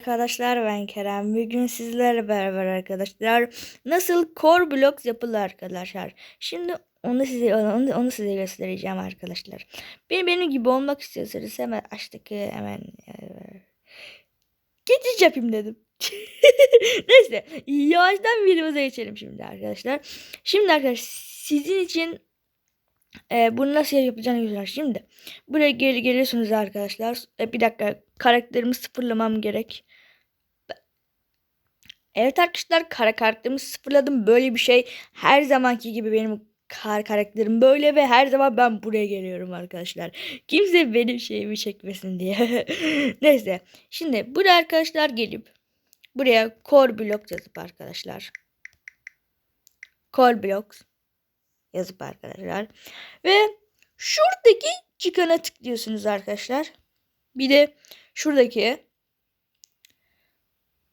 Arkadaşlar ben Kerem. Bugün sizlerle beraber arkadaşlar nasıl core blocks yapılır arkadaşlar. Şimdi onu size onu, onu size göstereceğim arkadaşlar. Benim benim gibi olmak istiyorsanız hemen açtaki hemen e, geçiş yapayım dedim. Neyse yavaştan videomuza geçelim şimdi arkadaşlar. Şimdi arkadaşlar sizin için e, bunu nasıl yapacağını göster. Şimdi buraya geri geliyorsunuz arkadaşlar. E, bir dakika karakterimi sıfırlamam gerek. Evet arkadaşlar kara karakterimi sıfırladım. Böyle bir şey her zamanki gibi benim kar karakterim böyle ve her zaman ben buraya geliyorum arkadaşlar. Kimse benim şeyimi çekmesin diye. Neyse. Şimdi buraya arkadaşlar gelip buraya core block yazıp arkadaşlar. Core blocks yazıp arkadaşlar. Ve şuradaki çıkana tıklıyorsunuz arkadaşlar. Bir de şuradaki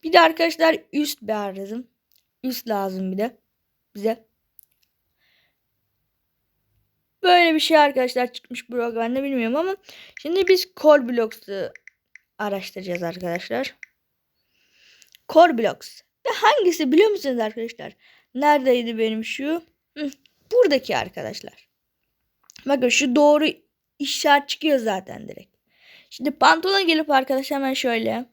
bir de arkadaşlar üst bir lazım. Üst lazım bir de bize. Böyle bir şey arkadaşlar çıkmış blog ben de bilmiyorum ama şimdi biz Core Blocks'ı araştıracağız arkadaşlar. Core Blocks. Ve hangisi biliyor musunuz arkadaşlar? Neredeydi benim şu? Hı, buradaki arkadaşlar. Bakın şu doğru işaret çıkıyor zaten direkt. Şimdi pantolon gelip arkadaşlar hemen şöyle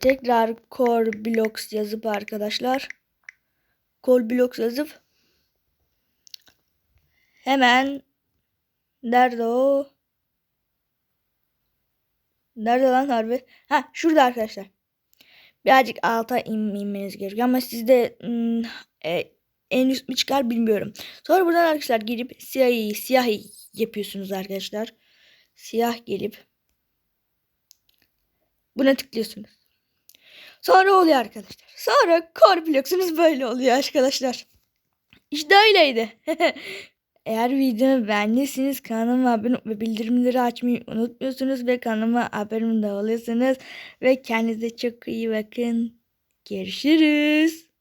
Tekrar core blocks yazıp arkadaşlar. Core blocks yazıp hemen nerede o? Nerede lan harbi? Ha şurada arkadaşlar. Birazcık alta in, inmeniz gerekiyor ama sizde hmm, e, en üst mü çıkar bilmiyorum. Sonra buradan arkadaşlar gelip siyah siyah yapıyorsunuz arkadaşlar. Siyah gelip buna tıklıyorsunuz Sonra oluyor arkadaşlar. Sonra core blocksunuz böyle oluyor arkadaşlar. İşte öyleydi. Eğer videomu beğendiyseniz kanalıma abone ve bildirimleri açmayı unutmuyorsunuz ve kanalıma abone de oluyorsunuz ve kendinize çok iyi bakın. Görüşürüz.